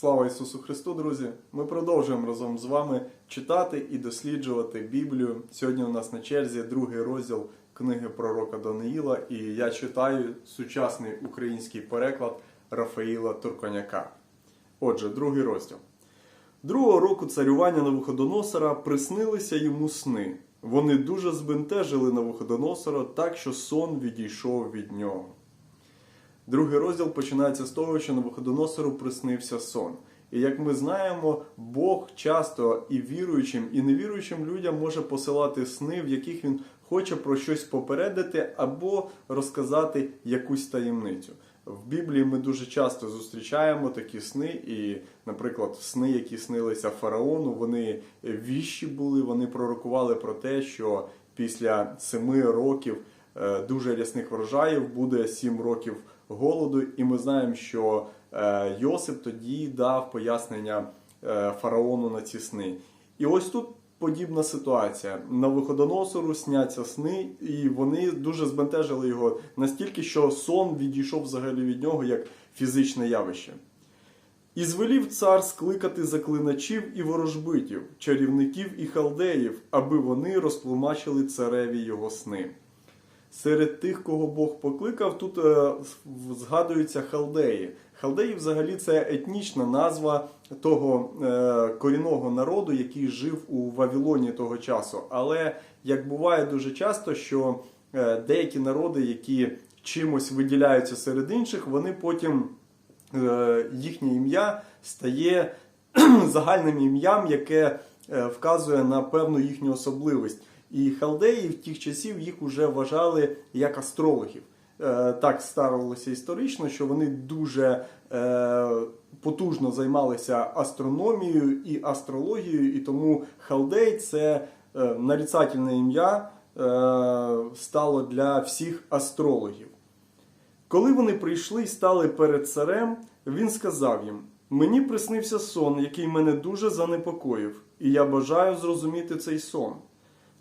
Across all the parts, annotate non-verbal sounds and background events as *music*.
Слава Ісусу Христу, друзі! Ми продовжуємо разом з вами читати і досліджувати Біблію. Сьогодні у нас на черзі другий розділ книги пророка Даниїла, і я читаю сучасний український переклад Рафаїла Турконяка. Отже, другий розділ. Другого року царювання Навуходоносора приснилися йому сни. Вони дуже збентежили Навуходоносора так, що сон відійшов від нього. Другий розділ починається з того, що Навуходоносору приснився сон. І як ми знаємо, Бог часто і віруючим, і невіруючим людям може посилати сни, в яких він хоче про щось попередити або розказати якусь таємницю. В Біблії ми дуже часто зустрічаємо такі сни, і, наприклад, сни, які снилися фараону, вони віщі були, вони пророкували про те, що після семи років е, дуже рясних врожаїв буде сім років голоду, і ми знаємо, що е, Йосип тоді дав пояснення е, фараону на ці сни. І ось тут подібна ситуація. На виходоносору сняться сни, і вони дуже збентежили його настільки, що сон відійшов взагалі від нього як фізичне явище. І звелів цар скликати заклиначів і ворожбитів, чарівників і халдеїв, аби вони розтлумачили цареві його сни. Серед тих, кого Бог покликав, тут е, згадуються халдеї. Халдеї, взагалі, це етнічна назва того е, корінного народу, який жив у Вавилоні того часу. Але як буває дуже часто, що е, деякі народи, які чимось виділяються серед інших, вони потім їхнє ім'я стає *clears throat* загальним ім'ям, яке вказує на певну їхню особливість. І халдеї в тих часів їх вже вважали як астрологів. Е, Так ставилося історично, що вони дуже е, потужно займалися астрономією і астрологією, і тому халдей це е, нарицательне ім'я стало для всіх астрологів. Коли вони прийшли і стали перед царем, він сказав їм: Мені приснився сон, який мене дуже занепокоїв, і я бажаю зрозуміти цей сон.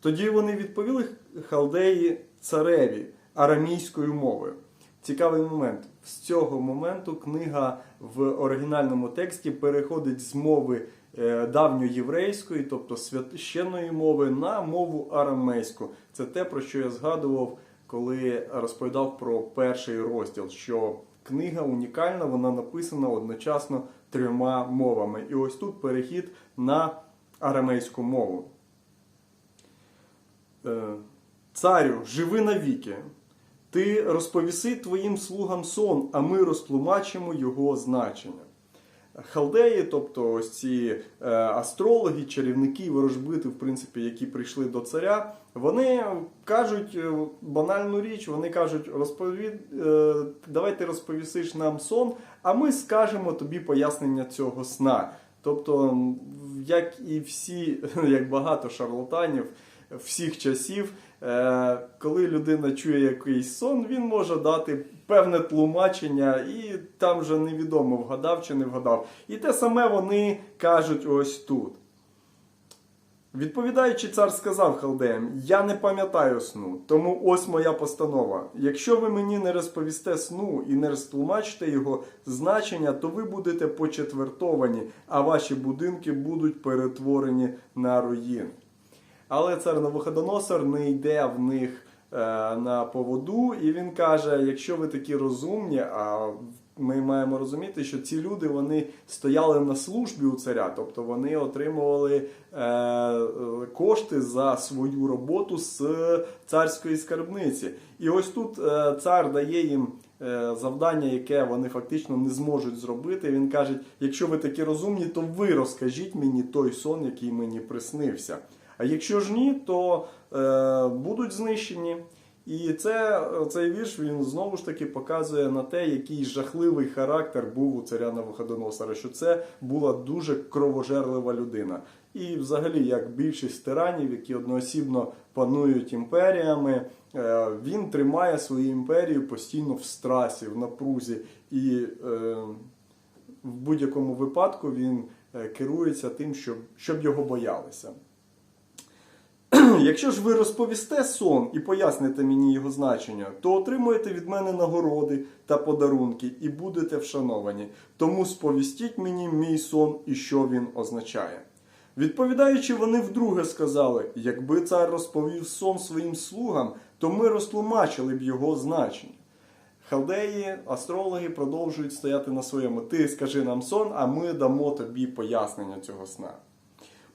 Тоді вони відповіли халдеї цареві арамійською мовою. Цікавий момент. З цього моменту книга в оригінальному тексті переходить з мови е, давньоєврейської, тобто священної мови, на мову арамейську. Це те, про що я згадував, коли розповідав про перший розділ. Що книга унікальна, вона написана одночасно трьома мовами. І ось тут перехід на арамейську мову. Е, Царю, живи навіки. Ти розповіси твоїм слугам сон, а ми розтлумачимо його значення. Халдеї, тобто ось ці е, астрологи, чарівники, ворожбити, в принципі, які прийшли до царя, вони кажуть е, банальну річ, вони кажуть, розповід, давай розповісиш нам сон, а ми скажемо тобі пояснення цього сна. Тобто, як і всі, *laughs* як багато шарлатанів всіх часів, е, коли людина чує якийсь сон, він може дати певне тлумачення, і там вже невідомо вгадав чи не вгадав. І те саме вони кажуть ось тут. Відповідаючи, цар сказав халдеям: Я не пам'ятаю сну, тому ось моя постанова. Якщо ви мені не розповісте сну і не розтлумачите його значення, то ви будете почетвертовані, а ваші будинки будуть перетворені на руїни. Але цар Навуходоносор не йде в них е, на поводу, і він каже: якщо ви такі розумні, а ми маємо розуміти, що ці люди вони стояли на службі у царя, тобто вони отримували е, кошти за свою роботу з царської скарбниці. І ось тут е, цар дає їм е, завдання, яке вони фактично не зможуть зробити. Він каже: якщо ви такі розумні, то ви розкажіть мені той сон, який мені приснився. А якщо ж ні, то е, будуть знищені. І це, цей вірш він знову ж таки показує на те, який жахливий характер був у царя Навуходоносора, що це була дуже кровожерлива людина. І, взагалі, як більшість тиранів, які одноосібно панують імперіями, е, він тримає свою імперію постійно в страсі, в напрузі, і е, в будь-якому випадку він е, керується тим, щоб, щоб його боялися. *clears throat* Якщо ж ви розповісте сон і поясните мені його значення, то отримуєте від мене нагороди та подарунки і будете вшановані. Тому сповістіть мені мій сон і що він означає. Відповідаючи, вони вдруге сказали: якби цар розповів сон своїм слугам, то ми розтлумачили б його значення. Халдеї, астрологи продовжують стояти на своєму. Ти скажи нам сон, а ми дамо тобі пояснення цього сна.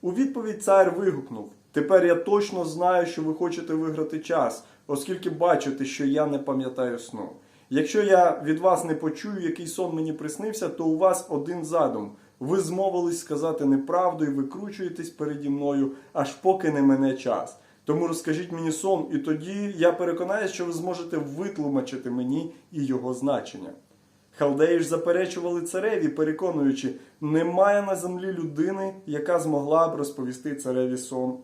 У відповідь цар вигукнув: Тепер я точно знаю, що ви хочете виграти час, оскільки бачите, що я не пам'ятаю сну. Якщо я від вас не почую, який сон мені приснився, то у вас один задум. Ви змовились сказати неправду і викручуєтесь переді мною, аж поки не мене час. Тому розкажіть мені сон, і тоді я переконаюся, що ви зможете витлумачити мені і його значення. Халдеї ж заперечували цареві, переконуючи, немає на землі людини, яка змогла б розповісти цареві сон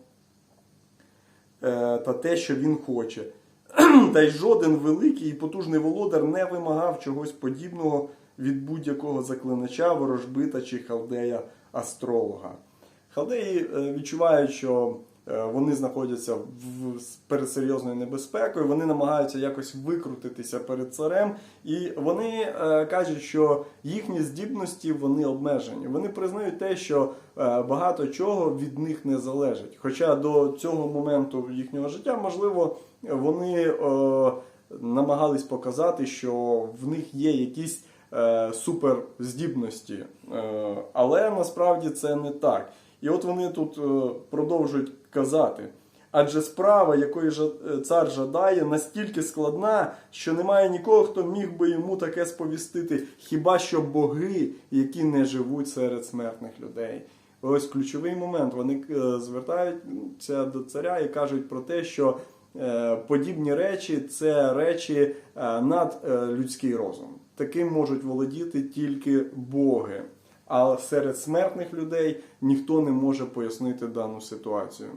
та те, що він хоче. *clears throat* Та й жоден великий і потужний володар не вимагав чогось подібного від будь-якого заклинача, ворожбита чи халдея астролога. Халдеї е, відчувають, що е, вони знаходяться в перед серйозною небезпекою, вони намагаються якось викрутитися перед царем, і вони е, кажуть, що їхні здібності вони обмежені. Вони признають те, що е, багато чого від них не залежить. Хоча до цього моменту їхнього життя, можливо, вони е, намагались показати, що в них є якісь е, суперздібності. Е, але насправді це не так. І от вони тут е, продовжують казати. Адже справа, якої е, цар жадає, настільки складна, що немає нікого, хто міг би йому таке сповістити, хіба що боги, які не живуть серед смертних людей. Ось ключовий момент. Вони е, звертаються до царя і кажуть про те, що подібні речі це речі над людський розум. Таким можуть володіти тільки боги. А серед смертних людей ніхто не може пояснити дану ситуацію.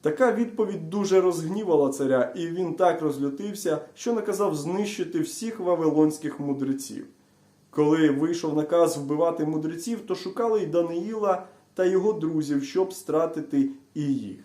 Така відповідь дуже розгнівала царя, і він так розлютився, що наказав знищити всіх вавилонських мудреців. Коли вийшов наказ вбивати мудреців, то шукали й Даниїла та його друзів, щоб стратити і їх.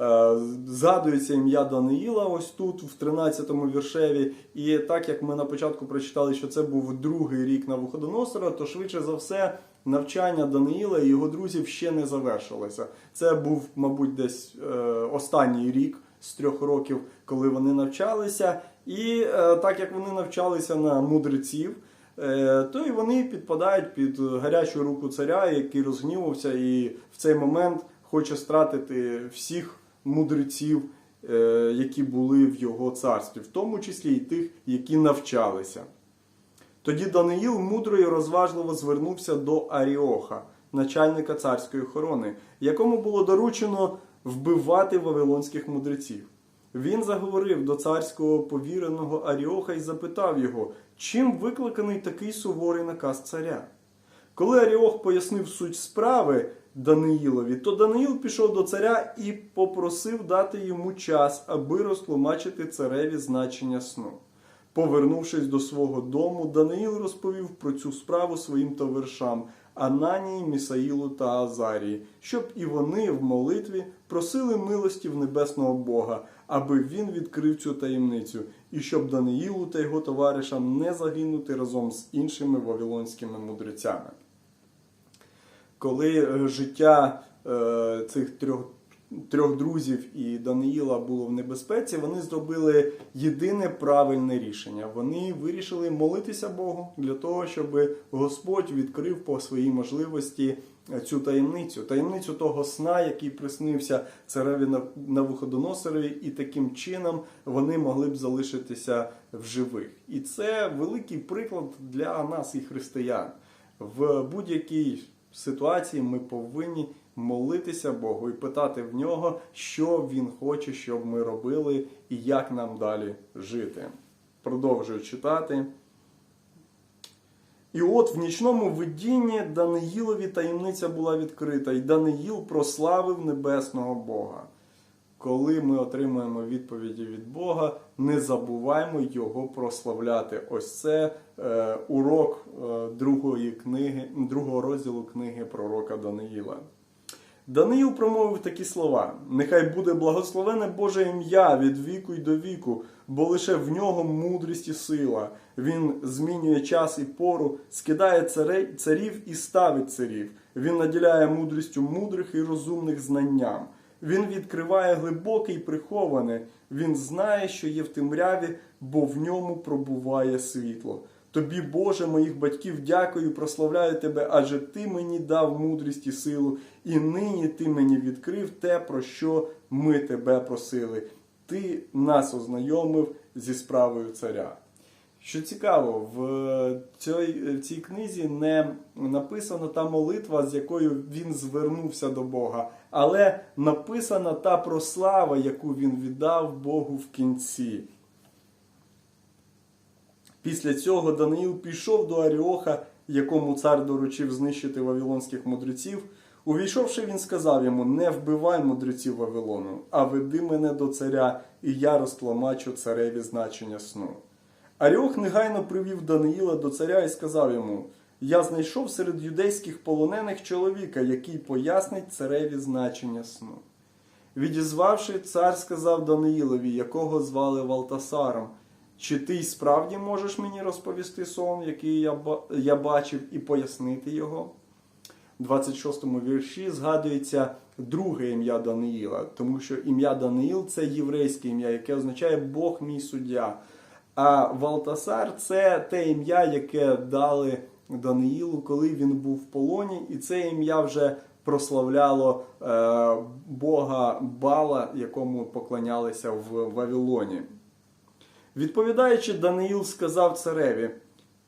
Е, Згадується ім'я Даниїла ось тут, в 13-му віршеві. І так як ми на початку прочитали, що це був другий рік Навуходоносора, то швидше за все навчання Даниїла і його друзів ще не завершилося. Це був, мабуть, десь е, останній рік з трьох років, коли вони навчалися. І е, так як вони навчалися на мудреців, то і вони підпадають під гарячу руку царя, який розгнівався, і в цей момент хоче стратити всіх мудреців, е, які були в його царстві, в тому числі і тих, які навчалися. Тоді Даниїл мудро і розважливо звернувся до Аріоха, начальника царської охорони, якому було доручено вбивати вавилонських мудреців. Він заговорив до царського повіреного Аріоха і запитав його, чим викликаний такий суворий наказ царя. Коли Аріох пояснив суть справи Даниїлові, то Даниїл пішов до царя і попросив дати йому час, аби розтлумачити цареві значення сну. Повернувшись до свого дому, Даниїл розповів про цю справу своїм товаришам Ананії, Місаїлу та Азарії, щоб і вони в молитві просили милості в небесного Бога, аби він відкрив цю таємницю, і щоб Даниїлу та його товаришам не загинути разом з іншими вавилонськими мудрецями коли е, життя е, цих трьох, трьох друзів і Даниїла було в небезпеці, вони зробили єдине правильне рішення. Вони вирішили молитися Богу для того, щоб Господь відкрив по своїй можливості е, цю таємницю, таємницю того сна, який приснився цареві Навуходоносорові, і таким чином вони могли б залишитися в живих. І це великий приклад для нас і християн в будь-якій ситуації ми повинні молитися Богу і питати в нього, що Він хоче, щоб ми робили і як нам далі жити. Продовжую читати. І от в нічному видінні Даниїлові таємниця була відкрита, і Даниїл прославив небесного Бога. Коли ми отримуємо відповіді від Бога, не забуваймо його прославляти. Ось це е, урок е, другої книги, другого розділу книги пророка Даниїла. Даниїл промовив такі слова: Нехай буде благословене Боже ім'я від віку й до віку, бо лише в нього мудрість і сила. Він змінює час і пору, скидає царів і ставить царів. Він наділяє мудрістю мудрих і розумних знанням. Він відкриває глибоке й приховане. Він знає, що є в темряві, бо в ньому пробуває світло. Тобі, Боже, моїх батьків, дякую, прославляю тебе, адже ти мені дав мудрість і силу, і нині ти мені відкрив те, про що ми тебе просили. Ти нас ознайомив зі справою царя. Що цікаво, в цій, в цій книзі не написана та молитва, з якою він звернувся до Бога, але написана та прослава, яку він віддав Богу в кінці. Після цього Даниїл пішов до Аріоха, якому цар доручив знищити вавилонських мудреців. Увійшовши, він сказав йому: Не вбивай мудреців Вавилону, а веди мене до царя, і я розтлумачу цареві значення сну. Аріох негайно привів Даниїла до царя і сказав йому: Я знайшов серед юдейських полонених чоловіка, який пояснить цареві значення сну. Відізвавши, цар сказав Даниїлові, якого звали Валтасаром, чи ти й справді можеш мені розповісти сон, який я, бачив, і пояснити його? У 26-му вірші згадується друге ім'я Даниїла, тому що ім'я Даниїл це єврейське ім'я, яке означає Бог мій суддя. А Валтасар це те ім'я, яке дали Даниїлу, коли він був в полоні, і це ім'я вже прославляло е, Бога Бала, якому поклонялися в Вавилоні. Відповідаючи, Даниїл сказав цареві: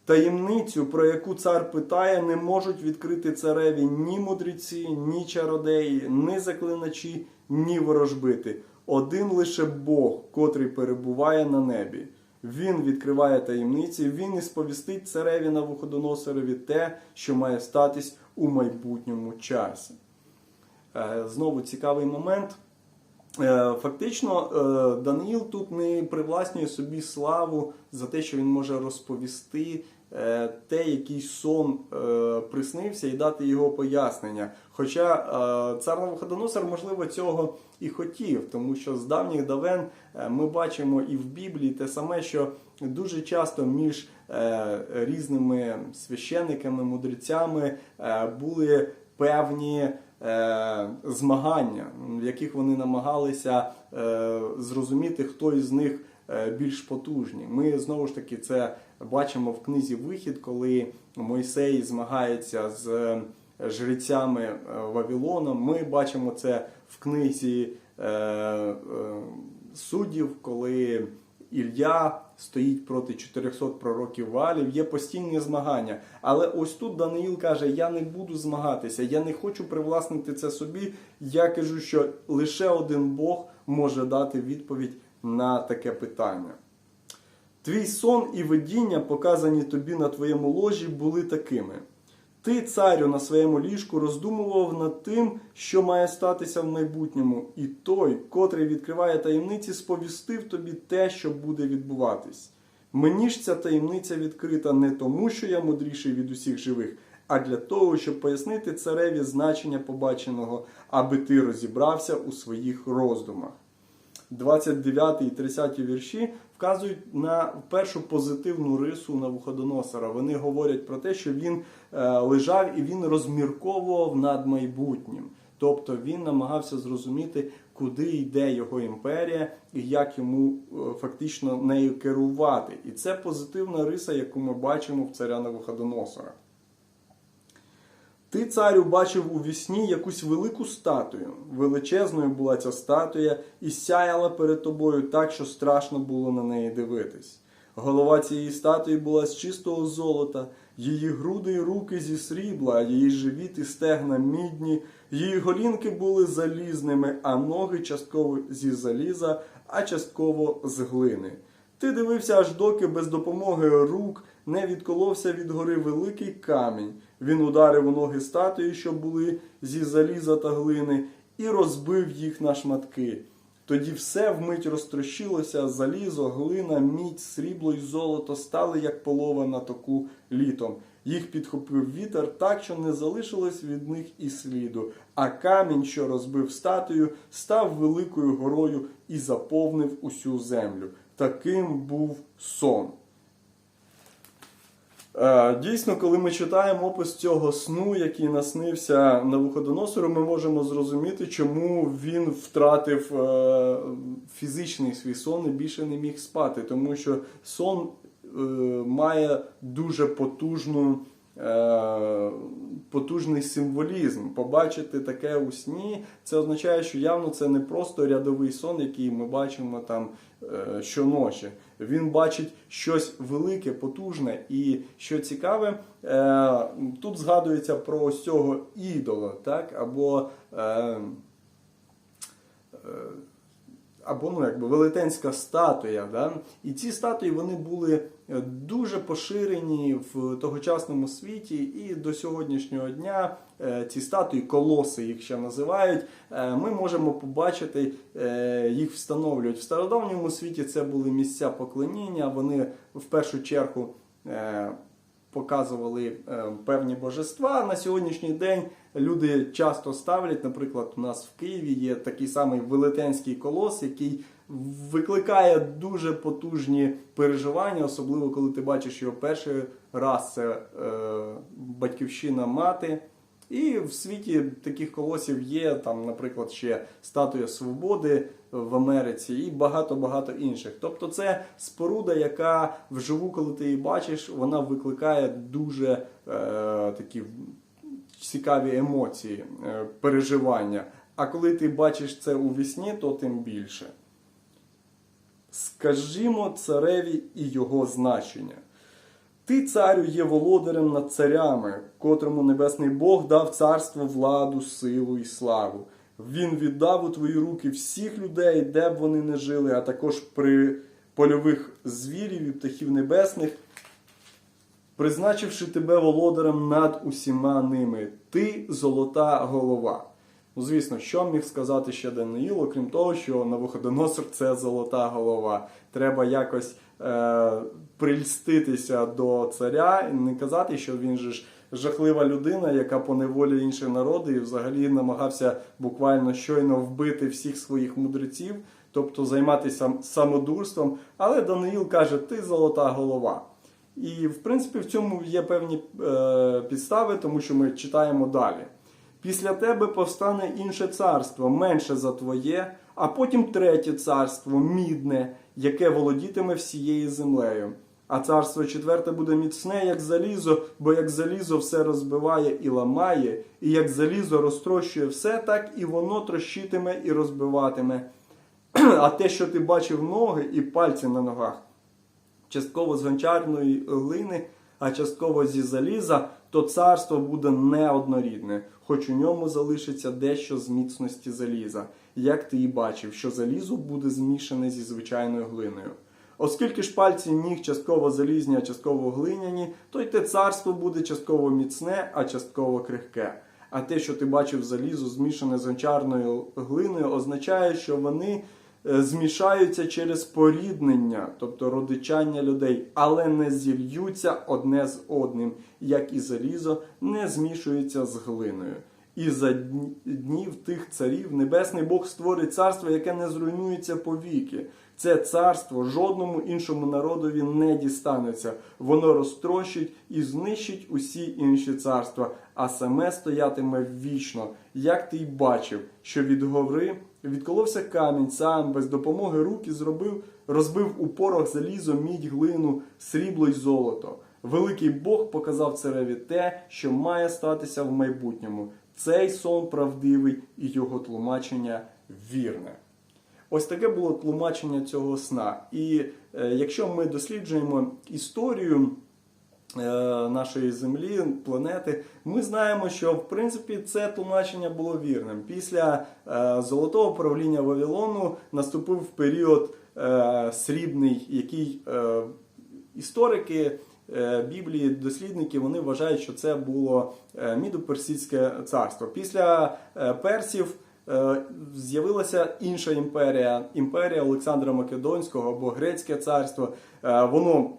таємницю, про яку цар питає, не можуть відкрити цареві ні мудреці, ні чародеї, ні заклиначі, ні ворожбити. Один лише Бог, котрий перебуває на небі. Він відкриває таємниці, він і сповістить цареві Навуходоносорові те, що має статись у майбутньому часі. Е, Знову цікавий момент. Е, Фактично, е, Даниїл тут не привласнює собі славу за те, що він може розповісти те, який сон е, приснився, і дати його пояснення. Хоча е, цар Навуходоносор, можливо, цього і хотів, тому що з давніх давен е, ми бачимо і в Біблії те саме, що дуже часто між е, різними священниками, мудрецями е, були певні е, змагання, в яких вони намагалися е, зрозуміти, хто із них е, більш потужний. Ми знову ж таки це бачимо в книзі Вихід, коли Мойсей змагається з е, жрецями е, Вавилоном. Ми бачимо це в книзі е, суддів, коли Ілля стоїть проти 400 пророків Валів, є постійні змагання. Але ось тут Даниїл каже: Я не буду змагатися, я не хочу привласнити це собі. Я кажу, що лише один Бог може дати відповідь на таке питання. Твій сон і видіння, показані тобі на твоєму ложі, були такими. Ти, царю, на своєму ліжку роздумував над тим, що має статися в майбутньому, і той, котрий відкриває таємниці, сповістив тобі те, що буде відбуватись. Мені ж ця таємниця відкрита не тому, що я мудріший від усіх живих, а для того, щоб пояснити цареві значення побаченого, аби ти розібрався у своїх роздумах. 29 і 30 вірші вказують на першу позитивну рису Навуходоносора. Вони говорять про те, що він е, лежав і він розмірковував над майбутнім. Тобто він намагався зрозуміти, куди йде його імперія і як йому е, фактично нею керувати. І це позитивна риса, яку ми бачимо в царя Навуходоносора. Ти, царю, бачив у вісні якусь велику статую. Величезною була ця статуя і сяяла перед тобою так, що страшно було на неї дивитись. Голова цієї статуї була з чистого золота, її груди й руки зі срібла, її живіт і стегна мідні, її голінки були залізними, а ноги частково зі заліза, а частково з глини. Ти дивився аж доки без допомоги рук не відколовся від гори великий камінь. Він ударив у ноги статуї, що були зі заліза та глини, і розбив їх на шматки. Тоді все вмить розтрощилося, залізо, глина, мідь, срібло й золото стали, як полова на току літом. Їх підхопив вітер так, що не залишилось від них і сліду. А камінь, що розбив статую, став великою горою і заповнив усю землю. Таким був сон. Е, Дійсно, коли ми читаємо опис цього сну, який наснився на вуходоносору, ми можемо зрозуміти, чому він втратив е, фізичний свій сон і більше не міг спати. Тому що сон е, має дуже потужну, потужний символізм. Побачити таке у сні, це означає, що явно це не просто рядовий сон, який ми бачимо там е, щоночі. Він бачить щось велике, потужне і що цікаве, е, тут згадується про ось цього ідола, так? або, е, або ну, якби велетенська статуя. Да? І ці статуї вони були е, дуже поширені в тогочасному світі, і до сьогоднішнього дня е, ці статуї, колоси їх ще називають, е, ми можемо побачити, їх встановлюють в стародавньому світі. Це були місця поклоніння. Вони в першу чергу показували е, певні божества. На сьогоднішній день люди часто ставлять, наприклад, у нас в Києві є такий самий велетенський колос, який викликає дуже потужні переживання, особливо коли ти бачиш його перший раз. Це е, батьківщина мати. І в світі таких колосів є, там, наприклад, ще статуя свободи в Америці і багато-багато інших. Тобто це споруда, яка вживу, коли ти її бачиш, вона викликає дуже е, такі цікаві емоції, е, переживання. А коли ти бачиш це у вісні, то тим більше. Скажімо цареві і його значення. Ти, царю, є володарем над царями, котрому небесний Бог дав царство, владу, силу і славу. Він віддав у твої руки всіх людей, де б вони не жили, а також при польових звірів і птахів небесних, призначивши тебе володарем над усіма ними. Ти золота голова. Ну, звісно, що міг сказати ще Даниїл, окрім того, що Навуходоносор – це золота голова. Треба якось е, прильститися до царя і не казати, що він же ж жахлива людина, яка поневолює інші народи і взагалі намагався буквально щойно вбити всіх своїх мудреців, тобто займатися самодурством. Але Даниїл каже: ти золота голова. І в принципі в цьому є певні е, підстави, тому що ми читаємо далі. Після тебе повстане інше царство, менше за твоє, а потім третє царство, мідне, яке володітиме всією землею. А царство четверте буде міцне, як залізо, бо як залізо все розбиває і ламає, і як залізо розтрощує все, так і воно трощитиме і розбиватиме. *clears throat* А те, що ти бачив ноги і пальці на ногах, частково з гончарної глини, а частково зі заліза, то царство буде неоднорідне, хоч у ньому залишиться дещо з міцності заліза, як ти і бачив, що залізо буде змішане зі звичайною глиною. Оскільки ж пальці ніг частково залізні, а частково глиняні, то й те царство буде частково міцне, а частково крихке. А те, що ти бачив залізо змішане з гончарною глиною, означає, що вони е, змішаються через поріднення, тобто родичання людей, але не зільються одне з одним, як і залізо не змішується з глиною. І за днів тих царів небесний Бог створить царство, яке не зруйнується повіки. Це царство жодному іншому народові не дістанеться. Воно розтрощить і знищить усі інші царства, а саме стоятиме вічно. Як ти й бачив, що від гори відколовся камінь сам без допомоги руки зробив, розбив у порох залізо, мідь, глину, срібло й золото. Великий Бог показав цареві те, що має статися в майбутньому. Цей сон правдивий і його тлумачення вірне. Ось таке було тлумачення цього сна. І е, якщо ми досліджуємо історію е, нашої землі, планети, ми знаємо, що в принципі це тлумачення було вірним. Після е, золотого правління Вавилону наступив період срібний, який історики. Біблії, дослідники, вони вважають, що це було Мідоперсидське царство. Після персів з'явилася інша імперія, імперія Олександра Македонського або Грецьке царство. Е, Воно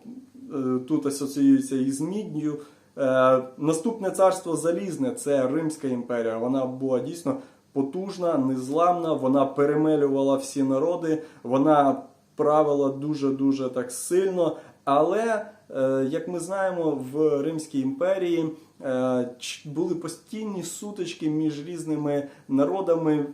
е, тут асоціюється із мідню, Е, наступне царство залізне це Римська імперія. Вона була дійсно потужна, незламна, вона перемелювала всі народи, вона правила дуже-дуже так сильно. Але, е, як ми знаємо, в Римській імперії е, були постійні сутички між різними народами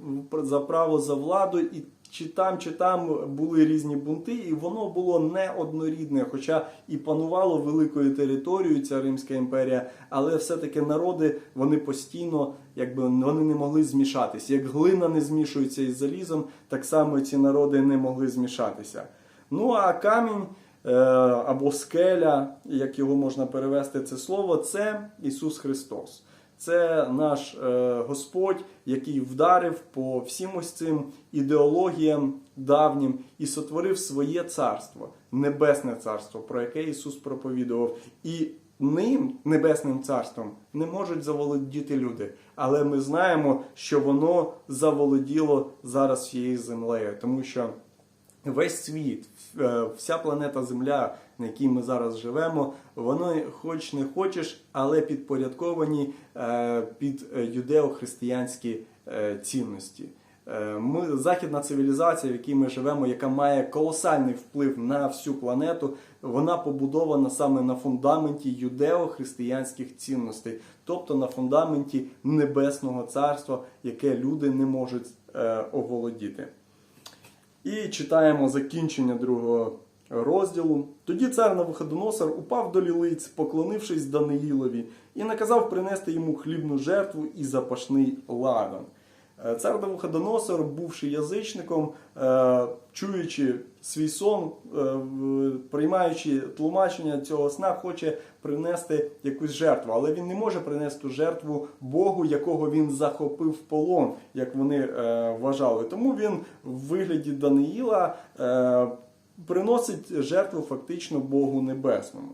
за право за владу, і чи там, чи там були різні бунти, і воно було неоднорідне, хоча і панувало великою територією ця Римська імперія, але все-таки народи вони постійно, якби вони не могли змішатися. Як глина не змішується із залізом, так само ці народи не могли змішатися. Ну а камінь е, або скеля, як його можна перевести це слово, це Ісус Христос. Це наш е, Господь, який вдарив по всім ось цим ідеологіям давнім і сотворив своє царство, небесне царство, про яке Ісус проповідував. І ним, небесним царством, не можуть заволодіти люди. Але ми знаємо, що воно заволоділо зараз всією землею, тому що весь світ, е, вся планета Земля, на якій ми зараз живемо, вони хоч не хочеш, але підпорядковані е, під е, юдео-християнські цінності. Ми західна цивілізація, в якій ми живемо, яка має колосальний вплив на всю планету, вона побудована саме на фундаменті юдео-християнських цінностей, тобто на фундаменті небесного царства, яке люди не можуть е, оволодіти. І читаємо закінчення другого розділу. Тоді цар Навуходоносор упав до лілиць, поклонившись Даниїлові, і наказав принести йому хлібну жертву і запашний ладан. Е, Цар Навуходоносор, бувши язичником, е, чуючи свій сон, е, приймаючи тлумачення цього сна, хоче принести якусь жертву, але він не може принести жертву Богу, якого він захопив в полон, як вони вважали. Тому він в вигляді Даниїла приносить жертву фактично Богу Небесному.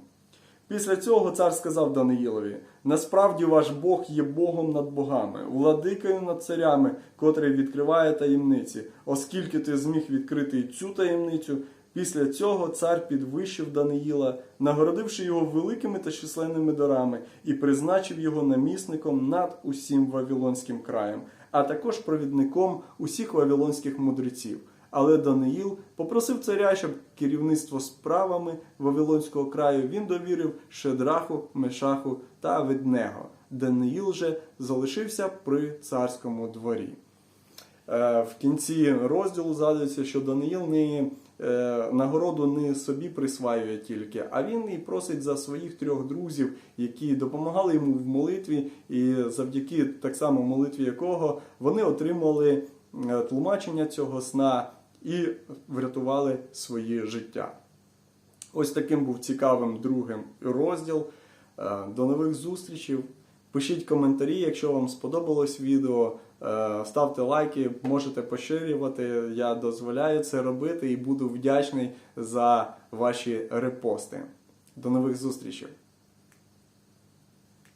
Після цього цар сказав Даниїлові: насправді ваш Бог є Богом над богами, владикою над царями, котрий відкриває таємниці, оскільки ти зміг відкрити і цю таємницю. Після цього цар підвищив Даниїла, нагородивши його великими та численними дарами, і призначив його намісником над усім Вавилонським краєм, а також провідником усіх вавилонських мудреців. Але Даниїл попросив царя, щоб керівництво справами Вавилонського краю він довірив Шедраху, Мешаху та Аведнего. Даниїл же залишився при царському дворі. Е, В кінці розділу згадується, що Даниїл не е, нагороду не собі присваює тільки, а він і просить за своїх трьох друзів, які допомагали йому в молитві, і завдяки так само молитві якого вони отримали е, тлумачення цього сна і врятували свої життя. Ось таким був цікавим другим розділ. Е, До нових зустрічей. Пишіть коментарі, якщо вам сподобалось відео. Е, Ставте лайки, можете поширювати. Я дозволяю це робити і буду вдячний за ваші репости. До нових зустрічей!